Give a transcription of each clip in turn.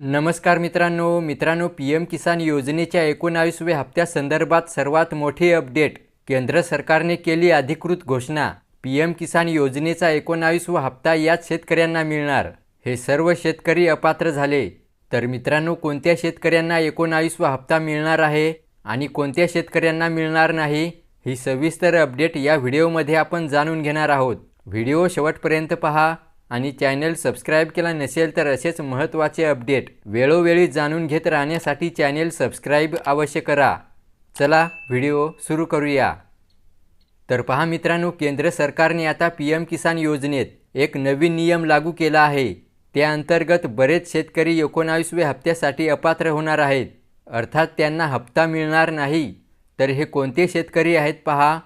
नमस्कार मित्रांनो मित्रांनो पी एम किसान योजनेच्या एकोणावीसव्या हप्त्यासंदर्भात सर्वात मोठी अपडेट केंद्र सरकारने केली अधिकृत घोषणा. पी एम किसान योजनेचा एकोणावीसवा हप्ता याच शेतकऱ्यांना मिळणार. हे सर्व शेतकरी अपात्र झाले. तर मित्रांनो कोणत्या शेतकऱ्यांना एकोणावीसवा हप्ता मिळणार आहे आणि कोणत्या शेतकऱ्यांना मिळणार नाही ही सविस्तर अपडेट या व्हिडिओमध्ये आपण जाणून घेणार आहोत. व्हिडिओ शेवटपर्यंत पहा. आणि चॅनल सबस्क्राईब केला नसेल तर असेच महत्त्वाचे अपडेट वेळोवेळी जाणून घेत राहण्यासाठी चॅनेल सबस्क्राईब अवश्य करा. चला व्हिडिओ सुरू करूया. तर पहा मित्रांनो केंद्र सरकारने आता पी एम किसान योजनेत एक नवीन नियम लागू केला आहे. त्या अंतर्गत बरेच शेतकरी एकोणावीसव्या हप्त्यासाठी अपात्र होणार आहेत. अर्थात त्यांना हप्ता मिळणार नाही. तर हे कोणते शेतकरी आहेत पहा?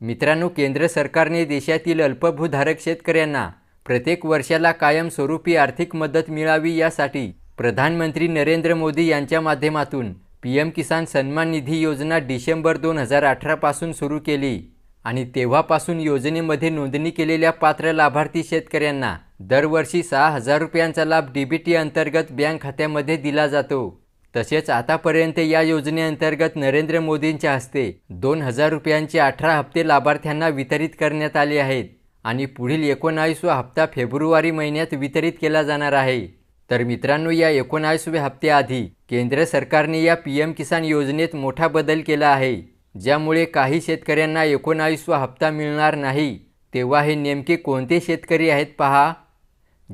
मित्रांनो केंद्र सरकारने देशातील अल्पभूधारक शेतकऱ्यांना प्रत्येक वर्षाला कायमस्वरूपी आर्थिक मदत मिळावी यासाठी प्रधानमंत्री नरेंद्र मोदी यांच्या माध्यमातून पी एम किसान सन्मान निधी योजना डिसेंबर दोन हजार अठरापासून सुरू केली आणि तेव्हापासून योजनेमध्ये नोंदणी केलेल्या पात्र लाभार्थी शेतकऱ्यांना दरवर्षी सहा हजार रुपयांचा लाभ डी बी टी अंतर्गत बँक खात्यामध्ये दिला जातो. तसेच आतापर्यंत या योजनेअंतर्गत नरेंद्र मोदींच्या हस्ते दोन हजार रुपयांचे अठरा हप्ते लाभार्थ्यांना वितरित करण्यात आले आहेत. आणि पुढील एकोणावीसवा हप्ता फेब्रुवारी महिन्यात वितरित केला जाणार आहे. तर मित्रांनो या एकोणावीसव्या हप्त्याआधी केंद्र सरकारने या पी एम किसान योजनेत मोठा बदल केला आहे. ज्यामुळे काही शेतकऱ्यांना एकोणावीसवा हप्ता मिळणार नाही. तेव्हा हे नेमके कोणते शेतकरी आहेत पहा.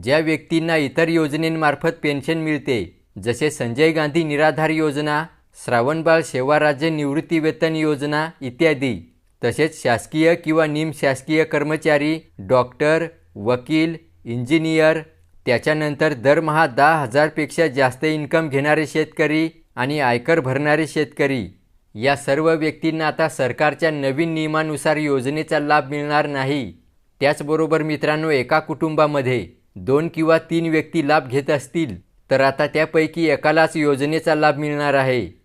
ज्या व्यक्तींना इतर योजनेंमार्फत पेन्शन मिळते जसे संजय गांधी निराधार योजना श्रावणबाळ सेवा राज्य निवृत्ती वेतन योजना इत्यादी. तसेच शासकीय किंवा निमशासकीय कर्मचारी डॉक्टर वकील इंजिनियर त्याच्यानंतर दरमहा दहा हजारपेक्षा जास्त इन्कम घेणारे शेतकरी आणि आयकर भरणारे शेतकरी. या सर्व व्यक्तींना आता सरकारच्या नवीन नियमानुसार योजनेचा लाभ मिळणार नाही. त्याचबरोबर मित्रांनो एका कुटुंबामध्ये दोन किंवा तीन व्यक्ती लाभ घेत असतील तर आता त्यापैकी एकालाच योजनेचा लाभ मिळणार आहे.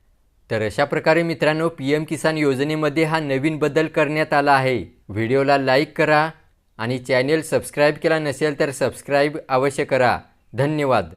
तर अशा प्रकारे मित्रांनो पी एम किसान योजनेमध्ये हा नवीन बदल करण्यात आला आहे. व्हिडिओला लाईक करा आणि चॅनेल सबस्क्राईब केला नसेल तर सबस्क्राईब अवश्य करा. धन्यवाद.